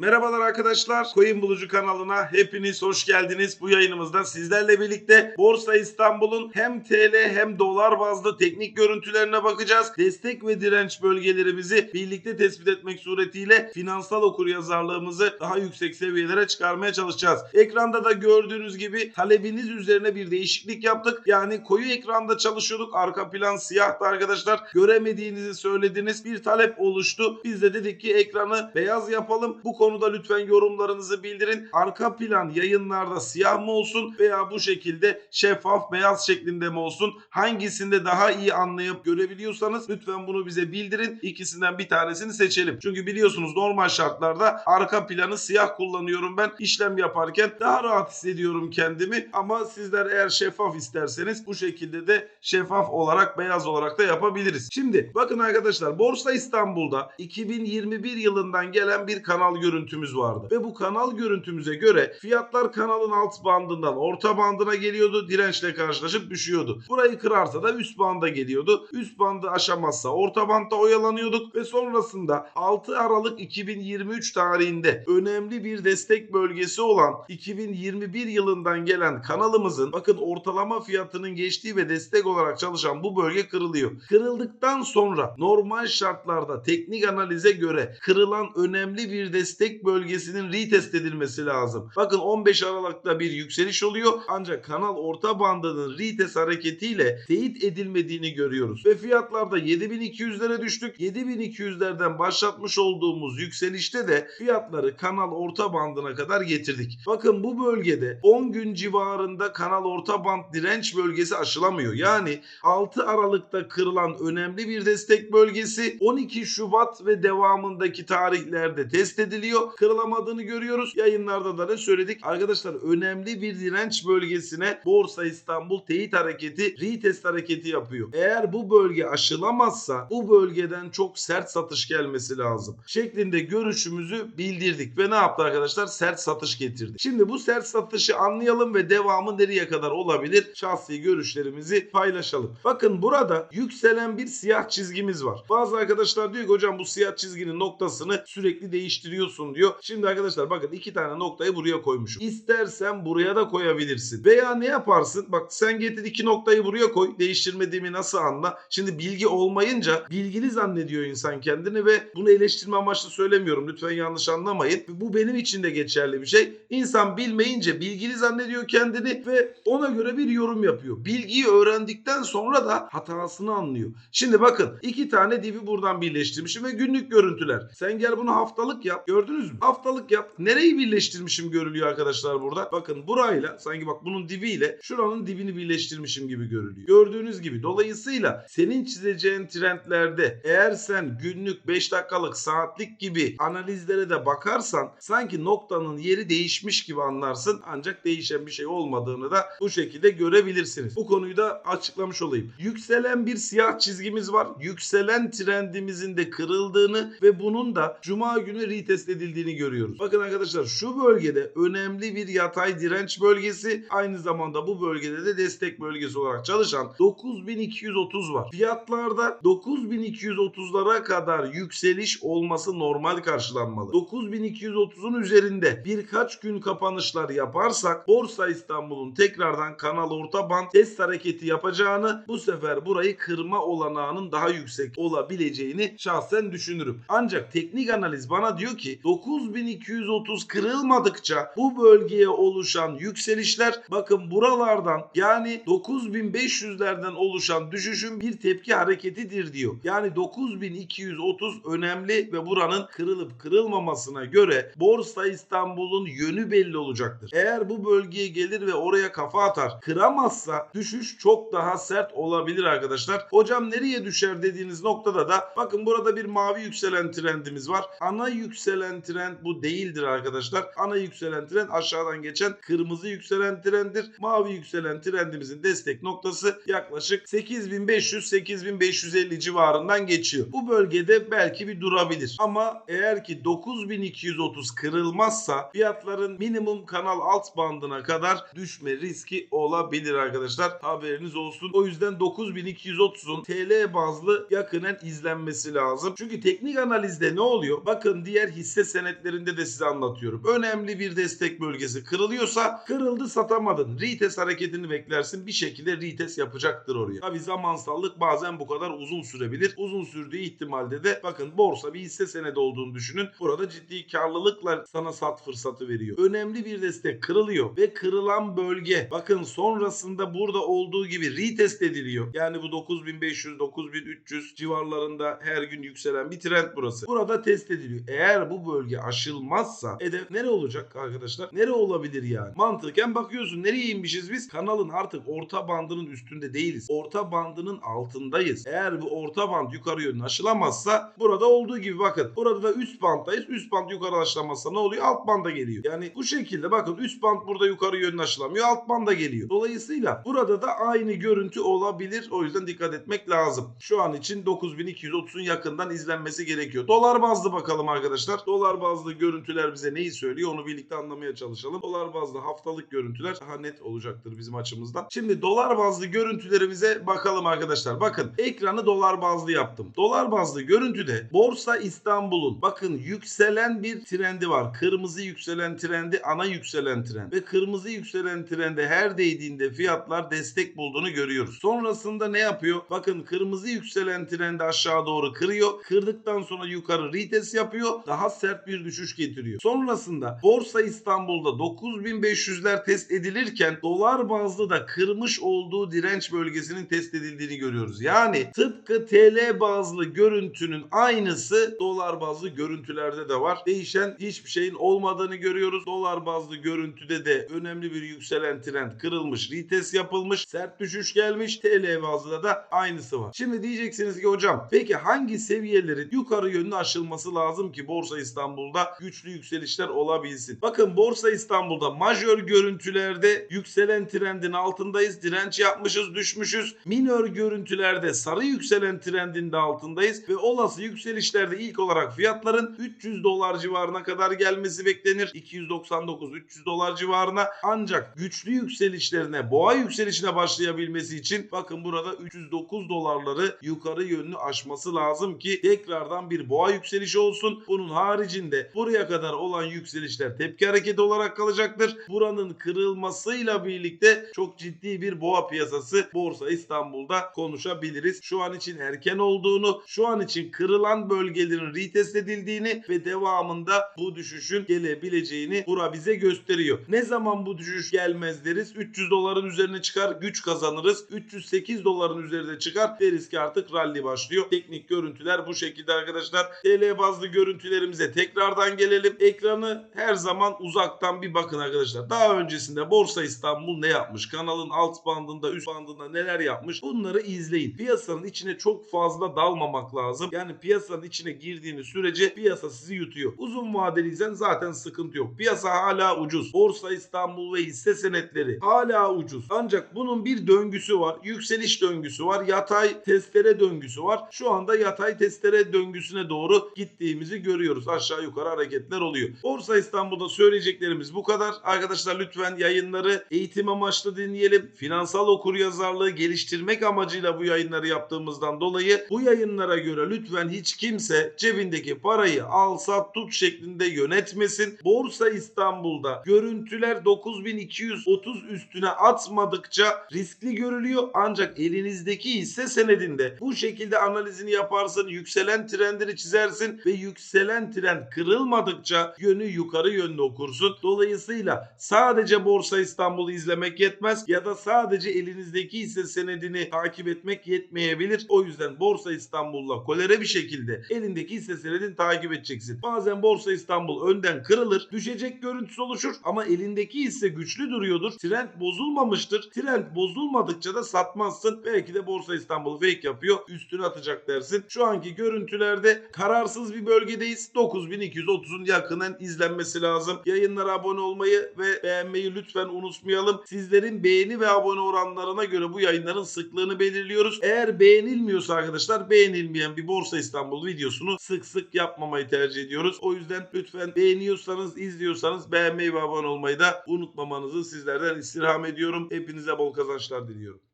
Merhabalar arkadaşlar. Coin Bulucu kanalına hepiniz hoş geldiniz. Bu yayınımızda sizlerle birlikte Borsa İstanbul'un hem TL hem dolar bazlı teknik görüntülerine bakacağız. Destek ve direnç bölgelerimizi birlikte tespit etmek suretiyle finansal okuryazarlığımızı daha yüksek seviyelere çıkarmaya çalışacağız. Ekranda da gördüğünüz gibi talebiniz üzerine bir değişiklik yaptık. Yani koyu ekranda çalışıyorduk. Arka plan siyahtı arkadaşlar. Göremediğinizi söylediniz. Bir talep oluştu. Biz de dedik ki ekranı beyaz yapalım. Bu konuda lütfen yorumlarınızı bildirin. Arka plan yayınlarda siyah mı olsun veya bu şekilde şeffaf beyaz şeklinde mi olsun? Hangisinde daha iyi anlayıp görebiliyorsanız lütfen bunu bize bildirin. İkisinden bir tanesini seçelim. Çünkü biliyorsunuz normal şartlarda arka planı siyah kullanıyorum ben. işlem yaparken daha rahat hissediyorum kendimi. Ama sizler eğer şeffaf isterseniz bu şekilde de şeffaf olarak beyaz olarak da yapabiliriz. Şimdi bakın arkadaşlar Borsa İstanbul'da 2021 yılından gelen bir kanal görüntümüz vardı. Ve bu kanal görüntümüze göre fiyatlar kanalın alt bandından orta bandına geliyordu. Dirençle karşılaşıp düşüyordu. Burayı kırarsa da üst banda geliyordu. Üst bandı aşamazsa orta bandta oyalanıyorduk ve sonrasında 6 Aralık 2023 tarihinde önemli bir destek bölgesi olan 2021 yılından gelen kanalımızın bakın ortalama fiyatının geçtiği ve destek olarak çalışan bu bölge kırılıyor. Kırıldıktan sonra normal şartlarda teknik analize göre kırılan önemli bir destek bölgesinin retest edilmesi lazım. Bakın 15 Aralık'ta bir yükseliş oluyor ancak kanal orta bandının retest hareketiyle teyit edilmediğini görüyoruz. Ve fiyatlarda 7200'lere düştük. 7200'lerden başlatmış olduğumuz yükselişte de fiyatları kanal orta bandına kadar getirdik. Bakın bu bölgede 10 gün civarında kanal orta band direnç bölgesi aşılamıyor. Yani 6 Aralık'ta kırılan önemli bir destek bölgesi 12 Şubat ve devamındaki tarihlerde test ediliyor. Kırılamadığını görüyoruz. Yayınlarda da ne söyledik? Arkadaşlar önemli bir direnç bölgesine Borsa İstanbul teyit hareketi, retest hareketi yapıyor. Eğer bu bölge aşılamazsa bu bölgeden çok sert satış gelmesi lazım. Şeklinde görüşümüzü bildirdik ve ne yaptı arkadaşlar? Sert satış getirdi. Şimdi bu sert satışı anlayalım ve devamı nereye kadar olabilir? Şahsi görüşlerimizi paylaşalım. Bakın burada yükselen bir siyah çizgimiz var. Bazı arkadaşlar diyor ki hocam bu siyah çizginin noktasını sürekli değiştiriyorsun diyor. Şimdi arkadaşlar bakın iki tane noktayı buraya koymuşum. İstersen buraya da koyabilirsin. Veya ne yaparsın? Bak sen getir iki noktayı buraya koy. Değiştirmediğimi nasıl anla? Şimdi bilgi olmayınca bilgili zannediyor insan kendini ve bunu eleştirme amaçlı söylemiyorum. Lütfen yanlış anlamayın. Bu benim için de geçerli bir şey. İnsan bilmeyince bilgili zannediyor kendini ve ona göre bir yorum yapıyor. Bilgiyi öğrendikten sonra da hatasını anlıyor. Şimdi bakın iki tane dibi buradan birleştirmişim ve günlük görüntüler. Sen gel bunu haftalık yap. Gördünüz mü? Haftalık yap. Nereyi birleştirmişim görülüyor arkadaşlar burada. Bakın burayla sanki bak bunun dibiyle şuranın dibini birleştirmişim gibi görülüyor. Gördüğünüz gibi. Dolayısıyla senin çizeceğin trendlerde eğer sen günlük 5 dakikalık saatlik gibi analizlere de bakarsan sanki noktanın yeri değişmiş gibi anlarsın. Ancak değişen bir şey olmadığını da bu şekilde görebilirsiniz. Bu konuyu da açıklamış olayım. Yükselen bir siyah çizgimiz var. Yükselen trendimizin de kırıldığını ve bunun da cuma günü retest edildiğini görüyoruz. Bakın arkadaşlar şu bölgede önemli bir yatay direnç bölgesi aynı zamanda bu bölgede de destek bölgesi olarak çalışan 9230 var. Fiyatlarda 9230'lara kadar yükseliş olması normal karşılanmalı. 9230'un üzerinde birkaç gün kapanışlar yaparsak Borsa İstanbul'un tekrardan kanal orta band test hareketi yapacağını bu sefer burayı kırma olanağının daha yüksek olabileceğini şahsen düşünürüm. Ancak teknik analiz bana diyor ki 9230 kırılmadıkça bu bölgeye oluşan yükselişler bakın buralardan yani 9500'lerden oluşan düşüşün bir tepki hareketidir diyor. Yani 9230 önemli ve buranın kırılıp kırılmamasına göre Borsa İstanbul'un yönü belli olacaktır. Eğer bu bölgeye gelir ve oraya kafa atar kıramazsa düşüş çok daha sert olabilir arkadaşlar. Hocam nereye düşer dediğiniz noktada da bakın burada bir mavi yükselen trendimiz var. Ana yükselen trend bu değildir arkadaşlar. Ana yükselen trend aşağıdan geçen kırmızı yükselen trenddir. Mavi yükselen trendimizin destek noktası yaklaşık 8500-8550 civarından geçiyor. Bu bölgede belki bir durabilir. Ama eğer ki 9230 kırılmazsa fiyatların minimum kanal alt bandına kadar düşme riski olabilir arkadaşlar. Haberiniz olsun. O yüzden 9230'un TL bazlı yakınen izlenmesi lazım. Çünkü teknik analizde ne oluyor? Bakın diğer hisse senetlerinde de size anlatıyorum. Önemli bir destek bölgesi kırılıyorsa kırıldı satamadın. Retest hareketini beklersin bir şekilde retest yapacaktır oraya. Tabi zamansallık bazen bu kadar uzun sürebilir. Uzun sürdüğü ihtimalde de bakın borsa bir hisse senedi olduğunu düşünün. Burada ciddi karlılıkla sana sat fırsatı veriyor. Önemli bir destek kırılıyor ve kırılan bölge bakın sonrasında burada olduğu gibi retest ediliyor. Yani bu 9500 9300 civarlarında her gün yükselen bir trend burası. Burada test ediliyor. Eğer bu bölge aşılmazsa hedef nere olacak arkadaşlar? Nere olabilir yani? Mantıken bakıyorsun nereye inmişiz biz? Kanalın artık orta bandının üstünde değiliz. Orta bandının altındayız. Eğer bu orta band yukarı yönlü aşılamazsa burada olduğu gibi bakın. Burada da üst banttayız. Üst band yukarı aşılamazsa ne oluyor? Alt banda geliyor. Yani bu şekilde bakın üst band burada yukarı yönlü aşılamıyor. Alt banda geliyor. Dolayısıyla burada da aynı görüntü olabilir. O yüzden dikkat etmek lazım. Şu an için 9230'un yakından izlenmesi gerekiyor. Dolar bazlı bakalım arkadaşlar. Dolar bazlı görüntüler bize neyi söylüyor onu birlikte anlamaya çalışalım. Dolar bazlı haftalık görüntüler daha net olacaktır bizim açımızdan. Şimdi dolar bazlı görüntülerimize bakalım arkadaşlar. Bakın ekranı dolar bazlı yaptım. Dolar bazlı görüntüde Borsa İstanbul'un bakın yükselen bir trendi var. Kırmızı yükselen trendi ana yükselen trend. Ve kırmızı yükselen trende her değdiğinde fiyatlar destek bulduğunu görüyoruz. Sonrasında ne yapıyor? Bakın kırmızı yükselen trendi aşağı doğru kırıyor. Kırdıktan sonra yukarı retest yapıyor. Daha sert bir düşüş getiriyor. Sonrasında Borsa İstanbul'da 9500'ler test edilirken dolar bazlı da kırmış olduğu direnç bölgesinin test edildiğini görüyoruz. Yani tıpkı TL bazlı görüntünün aynısı dolar bazlı görüntülerde de var. Değişen hiçbir şeyin olmadığını görüyoruz. Dolar bazlı görüntüde de önemli bir yükselen trend kırılmış, retest yapılmış, sert düşüş gelmiş. TL bazlıda da aynısı var. Şimdi diyeceksiniz ki hocam peki hangi seviyelerin yukarı yönlü aşılması lazım ki Borsa İstanbul'da güçlü yükselişler olabilsin? Bakın Borsa İstanbul'da majör görüntülerde yükselen trendin altındayız. Direnç yapmışız, düşmüşüz. Minör görüntülerde sarı yükselen trendin de altındayız ve olası yükselişlerde ilk olarak fiyatların 300 dolar civarına kadar gelmesi beklenir. 299-300 dolar civarına ancak güçlü yükselişlerine, boğa yükselişine başlayabilmesi için bakın burada 309 dolarları yukarı yönlü aşması lazım ki tekrardan bir boğa yükselişi olsun. Bunun haricinde buraya kadar olan yükselişler tepki hareketi olarak kalacaktır. Buranın kırılmasıyla birlikte çok ciddi bir boğa piyasası Borsa İstanbul'da konuşabiliriz. Şu an için erken olduğunu, şu an için kırılan bölgelerin retest edildiğini ve devamında bu düşüşün gelebileceğini bura bize gösteriyor. Ne zaman bu düşüş gelmez deriz? 300 doların üzerine çıkar, güç kazanırız. 308 doların üzerine çıkar deriz ki artık rally başlıyor. Teknik görüntüler bu şekilde arkadaşlar. TL bazlı görüntülerimize tekrardan gelelim. Ekranı her zaman uzaktan bir bakın arkadaşlar. Daha öncesinde Borsa İstanbul ne yapmış? Kanalın alt bandında, üst bandında neler yapmış? Bunları izleyin. Piyasanın içine çok fazla dalmamak lazım. Yani piyasanın içine girdiğiniz sürece piyasa sizi yutuyor. Uzun vadeliysen zaten sıkıntı yok. Piyasa hala ucuz. Borsa İstanbul ve hisse senetleri hala ucuz. Ancak bunun bir döngüsü var. Yükseliş döngüsü var. Yatay testere döngüsü var. Şu anda yatay testere döngüsüne doğru gittiğimizi görüyoruz. Aşağı yukarı hareketler oluyor. Borsa İstanbul'da söyleyeceklerimiz bu kadar. Arkadaşlar lütfen yayınları eğitim amaçlı dinleyelim. Finansal okuryazarlığı geliştirmek amacıyla bu yayınları yaptığımızdan dolayı bu yayınlara göre lütfen hiç kimse cebindeki parayı al sat tut şeklinde yönetmesin. Borsa İstanbul'da görüntüler 9230 üstüne atmadıkça riskli görülüyor. Ancak elinizdeki hisse senedinde bu şekilde analizini yaparsın, yükselen trendini çizersin ve yükselen trend kırılmadıkça yönü yukarı yönlü okursun. Dolayısıyla sadece Borsa İstanbul'u izlemek yetmez ya da sadece elinizdeki hisse senedini takip etmek yetmeyebilir. O yüzden Borsa İstanbul'la kolere bir şekilde elindeki hisse senedini takip edeceksin. Bazen Borsa İstanbul önden kırılır, düşecek görüntüsü oluşur ama elindeki hisse güçlü duruyordur. Trend bozulmamıştır. Trend bozulmadıkça da satmazsın. Belki de Borsa İstanbul fake yapıyor. Üstüne atacak dersin. Şu anki görüntülerde kararsız bir bölgedeyiz. 9230'un yakından izlenmesi lazım. Yayınlara abone olmayı ve beğenmeyi lütfen unutmayalım. Sizlerin beğeni ve abone oranlarına göre bu yayınların sıklığını belirliyoruz. Eğer beğenilmiyorsa arkadaşlar beğenilmeyen bir Borsa İstanbul videosunu sık sık yapmamayı tercih ediyoruz. O yüzden lütfen beğeniyorsanız, izliyorsanız beğenmeyi ve abone olmayı da unutmamanızı sizlerden istirham ediyorum. Hepinize bol kazançlar diliyorum.